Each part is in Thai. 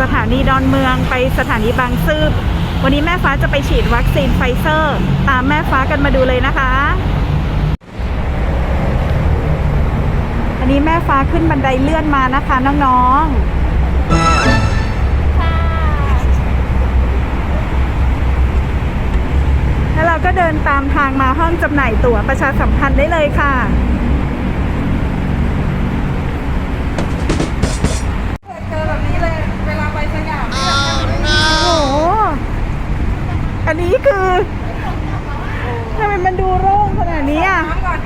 สถานีดอนเมืองไปสถานีบางซื่อวันนี้แม่ฟ้าจะไปฉีดวัคซีนไฟเซอร์ ตามแม่ฟ้ากันมาดูเลยนะคะ อันนี้แม่ฟ้าขึ้นบันไดเลื่อนมานะคะน้องๆแล้วเราก็เดินตามทางมาห้องจำหน่ายตั๋วประชาสัมพันธ์ได้เลยค่ะ เจอแบบนี้เลย เวลาไปสยามเนี่ย โอ้โหอันนี้คือทำไมมันดูโล่งขนาดนี้อะน้ำก่อน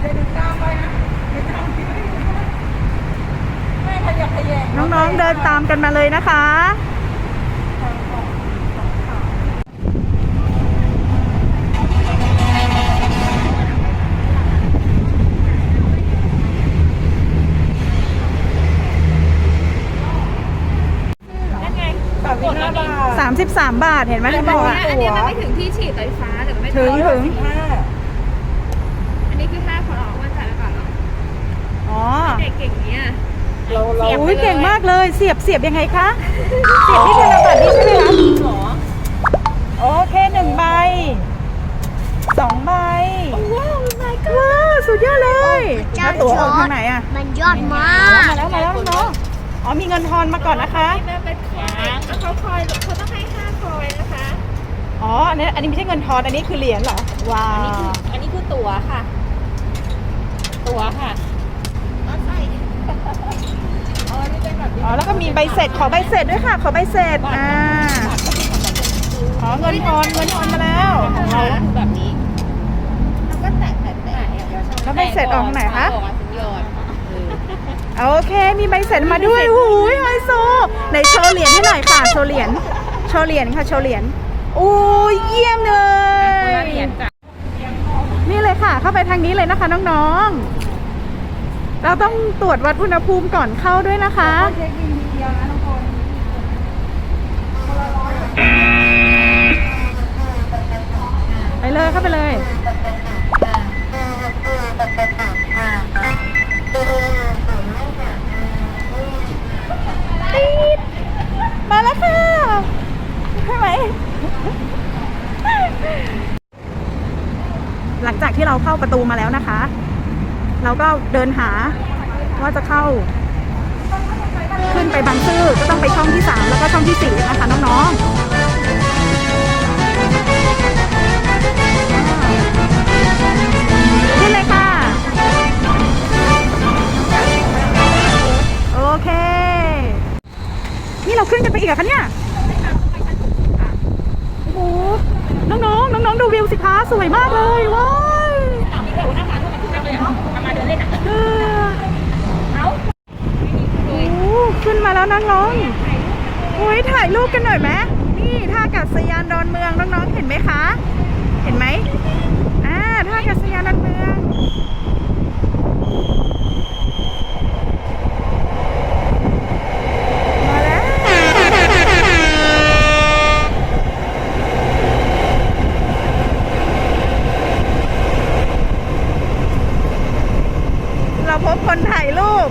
เดี๋ยวดูตามไปนะเดี๋ยวตามที่ไม่ขยับขยงน้องๆเดินตามกันมาเลยนะคะ 33 บาทเห็นไหมอันเขานี้บอกอัอะนนี้มันไม่ถึงที่ฉีดไฟฟ้าแต่มันไม่ถึงถึงห้าอันนี้คือห้าพอหรอวันจ่ายแล้วก่อนเหรออ๋อเด็กเก่งเนี้ยเราเราอุ้ยเก่งมากเลยเสียบเสียบยังไงคะ เสียบที่ธนบัตรนี่ใช่ไหมคะหรอโอเคหนึ่งใบสองใบว้าวไม่ก็ว้าวสุดยอดเลยแล้วตั๋วออกทางไหนอะมันยอดมากมาแล้วมาแล้วน้องอ๋อมีเงินทอนมาก่อนนะคะแม่ เป็นคอยเขาคอยเขาต้องให้ห้าคอยนะคะอ๋อ อันนี้อันนี้ไม่ใช่เงินทอน อันนี้คือเหรียญเหรอ ว้าอันนี้คือวอันนี้คือตั๋วค่ะ ตั๋วค่ะอ๋อนี่เป็นแบบอ๋อ แล้วก็มีใบเสร็จ ขอใบเสร็จด้วยค่ะ ขอใบเสร็จ อ่าขอเงินทอน เงินทอนมาแล้วของเราคือแบบนี้แล้วก็แตะแตะแตะแล้วใบเสร็จออกทางไหนคะ ออกมาถึงยอดเออ โอเค มีใบเสร็จมาด้วยโอ้ยไฮโซไหนโชว์เหรียญให้หน่อยค่ะ โชว์เหรียญ โชว์เหรียญค่ะ โชว์เหรียญ โอ้ยเยี่ยมเลยเหรียญจ้ะนี่เลยค่ะ เข้าไปทางนี้เลยนะคะน้องๆ เราต้องตรวจวัดอุณหภูมิก่อนเข้าด้วยนะคะเช็คบินทีเดียวนะทุกคนไปเลยเข้าไปเลย ปี๊ดมาแล้วค่ะใช่ไหม หลังจากที่เราเข้าประตูมาแล้วนะคะ เราก็เดินหาว่าจะเข้า ขึ้นไปบางซื่อก็ต้องไปช่องที่ 3 แล้วก็ช่องที่ 4 นะคะน้องๆขึ้นเลยค่ะโอเคนี่เราขึ้นกันไปอีกเหรอคะเนี่ย โอ้โห น้องๆ น้องๆ ดูวิว สิคะสวยมากเลยว้ายขึ้นมาแล้วน้องๆโอ้ยถ่ายรูปกันหน่อยไหมนี่ท่าอากาศยานดอนเมืองน้องๆเห็นไหมคะ เห็นไหมอ่าท่าอากาศยานดอนเมือง มาแล้ว เราพบคนถ่ายรูป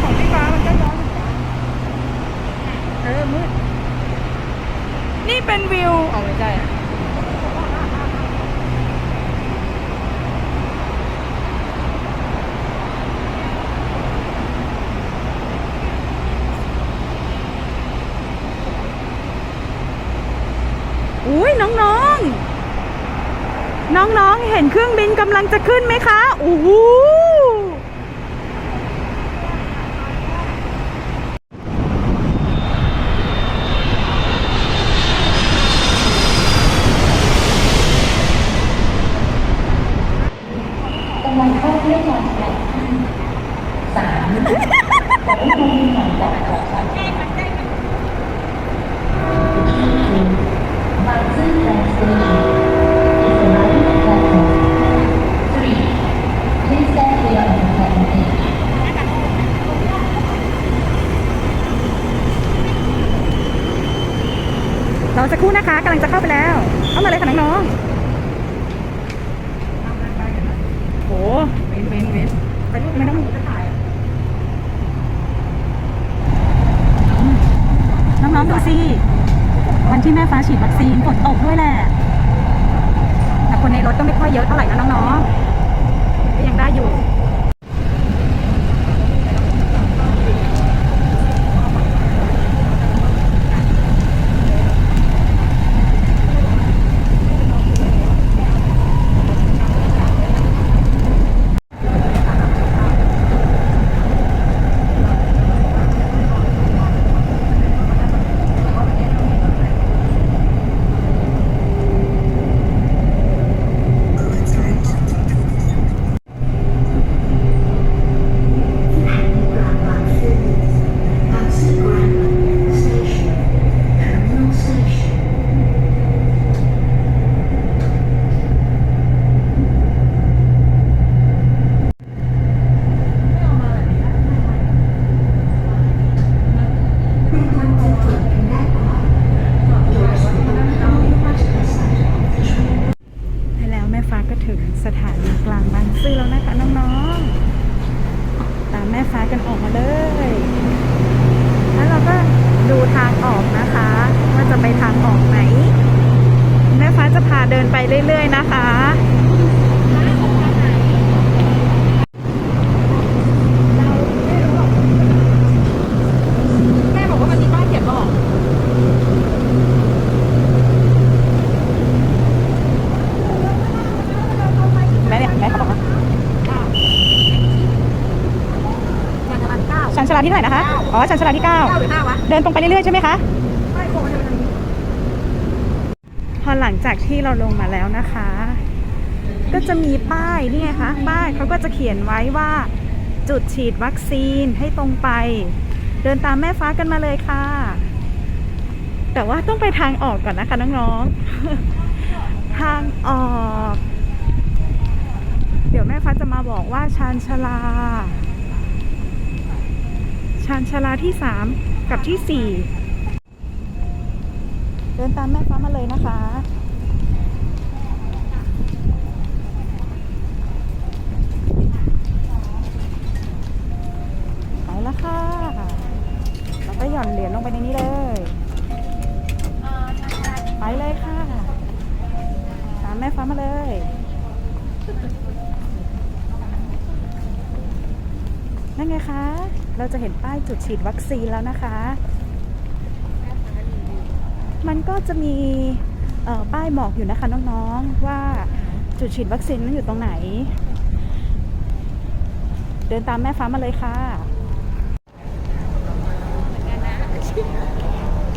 ของพี่ฟ้ามันก็ย้อนเออมืด นี่เป็นวิวเอาไม่ได้อุ้ยน้องๆ น้องๆ เห็นเครื่องบินกำลังจะขึ้นไหมคะโอ้โห กำลังจะเข้าไปแล้ว เข้ามาเลยค่ะน้องๆโหเว้นเว้นเว้นไปลูกไม่ต้องน้องๆดูสิวันที่แม่ฟ้าฉีดวัคซีนฝนตกด้วยแหละ แต่คนในรถก็ไม่ค่อยเยอะเท่าไหร่นะน้องๆก็ยังได้อยู่ ถึงสถานีกลางบางซื่อแล้วนะคะน้องๆ ตามแม่ฟ้ากันออกมาเลย แล้วเราก็ดูทางออกนะคะ ว่าจะไปทางออกไหน แม่ฟ้าจะพาเดินไปเรื่อย ๆ นะคะ แม่บอกว่ามันมีป้ายเขียนบอก แม่เนี่ยแม่เขาบอกว่า อย่างละเก้า ชันชา ลาที่เท่าไหร่นะคะ อ๋อชันชาลาที่เก้าเก้าหรือห้าวะเดินตรงไปเรื่อยๆใช่ไหมคะไม่โค้งจะเป็นพอหลังจากที่เราลงมาแล้วนะคะ ก็จะมีป้ายนี่ไงคะป้ายเขาก็จะเขียนไว้ว่าจุดฉีดวัคซีนให้ตรงไป เดินตามแม่ฟ้ากันมาเลยค่ะ แต่ว่าต้องไปทางออกก่อนนะคะน้องๆ ทางออก เดี๋ยวแม่ฟ้าจะมาบอกว่าชานชาลา ชานชาลาที่สามกับที่สี่เดินตามแม่ฟ้ามาเลยนะคะ ไปแล้วค่ะแล้วก็หย่อนเหรียญลงไปในนี้เลย ไปเลยค่ะ ตามแม่ฟ้ามาเลย นั่นไงคะ เราจะเห็นป้ายจุดฉีดวัคซีนแล้วนะคะ มันก็จะมีป้ายบอกอยู่นะคะน้องๆว่าจุดฉีดวัคซีนนั้นอยู่ตรงไหน เดินตามแม่ฟ้ามาเลยค่ะ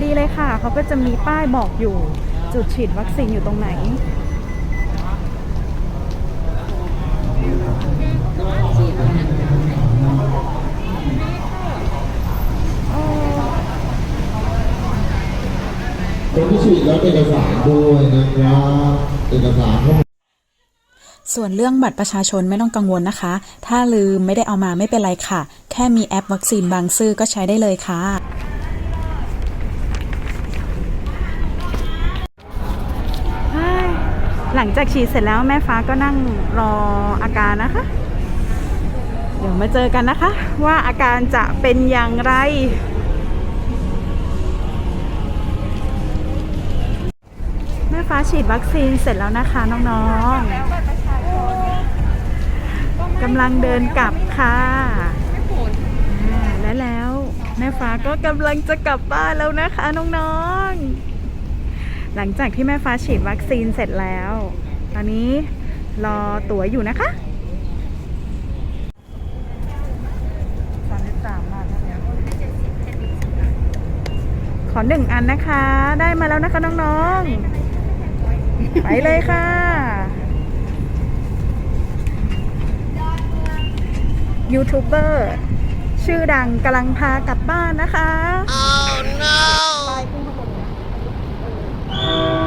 ดีเลยค่ะ เขาก็จะมีป้ายบอกอยู่ จุดฉีดวัคซีนอยู่ตรงไหน คนที่ฉีดแล้วเอกสารด้วยนะครับเอกสารพวกส่วนเรื่องบัตรประชาชนไม่ต้องกังวลนะคะ ถ้าลืมไม่ได้เอามาไม่เป็นไรค่ะ แค่มีแอปวัคซีนบางซื่อก็ใช้ได้เลยค่ะ หลังจากฉีดเสร็จแล้วแม่ฟ้าก็นั่งรออาการนะคะ เดี๋ยวมาเจอกันนะคะ ว่าอาการจะเป็นอย่างไร ฟ้าฉีดวัคซีนเสร็จแล้วนะคะน้องๆกำลังเดินกลับค่ะ และแล้วแม่ฟ้าก็กำลังจะกลับบ้านแล้วนะคะน้องๆ หลังจากที่แม่ฟ้าฉีดวัคซีนเสร็จแล้ว ตอนนี้รอตั๋วอยู่นะคะขอหนึ่งอันนะคะ ได้มาแล้วนะคะน้องๆ ไปเลยค่ะ ยูทูบเบอร์ชื่อดังกำลังพากลับบ้านนะคะมา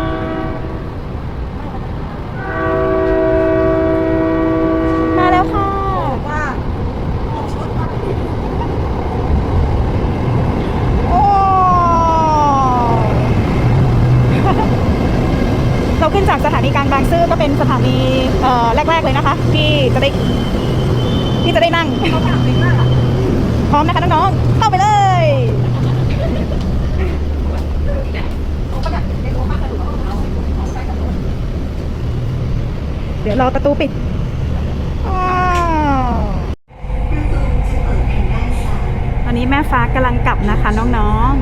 ที่จะได้ที่จะได้นั่งพร้อมนะคะน้องๆเข้าไปเลยเดี๋ยวรอประตูปิดตอนนี้แม่ฟ้ากำลังกลับนะคะน้อง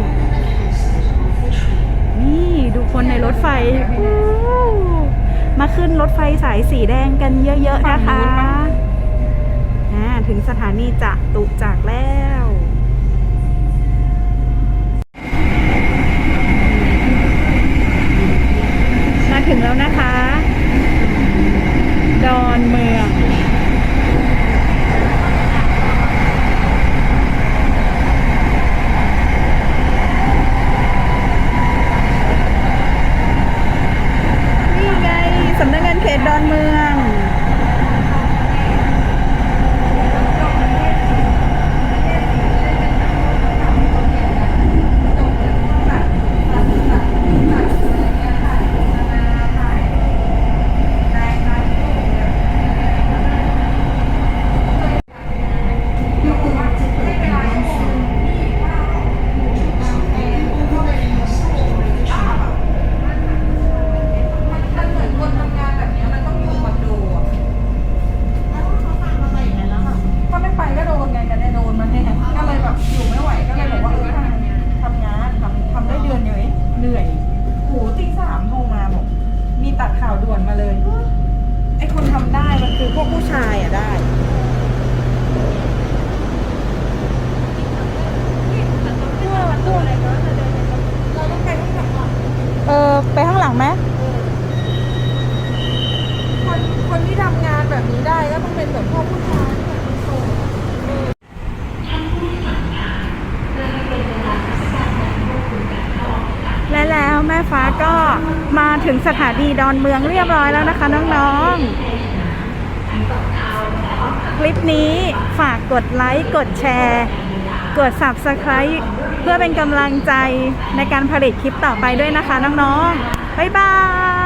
ๆ นี่ดูคนในรถไฟ มาขึ้นรถไฟสายสีแดงกันเยอะ ๆ นะคะอ่าถึงสถานีจะตุจากแล้ว มาถึงแล้วนะคะ ดอนเมือง นี่ไงสำนักงานเขตดอนเมือง มันเหมือนคนทำงานแบบเนี้ยมันต้องอยู่คอนโดอะถ้าไม่ไปก็โดนไงกันเนี่ยโดนมันเนี่ยก็เลยแบบอยู่ไม่ไหวก็เลยบอกว่าเออทำทำงานทำทำได้เดือนเดียวเองเหนื่อยโหตีสามโทรมาบอก มีตัด ข่าวด่วนมาเลย ไอคนทำได้มันคือพวกผู้ชายอะได้ เราต้องไปข้างหลังก่อน เออ ไปข้างหลังไหม คนคนที่ทำงานแบบนี้ได้ก็ต้องเป็นแบบพวกผู้ชายแบบโสด แล้วแม่ฟ้าก็มาถึงสถานีดอนเมืองเรียบร้อยแล้วนะคะน้องๆ คลิปนี้ฝากกดไลค์ กดแชร์ กด Subscribe เพื่อเป็นกำลังใจในการผลิตคลิปต่อไปด้วยนะคะน้องๆ บ๊ายบาย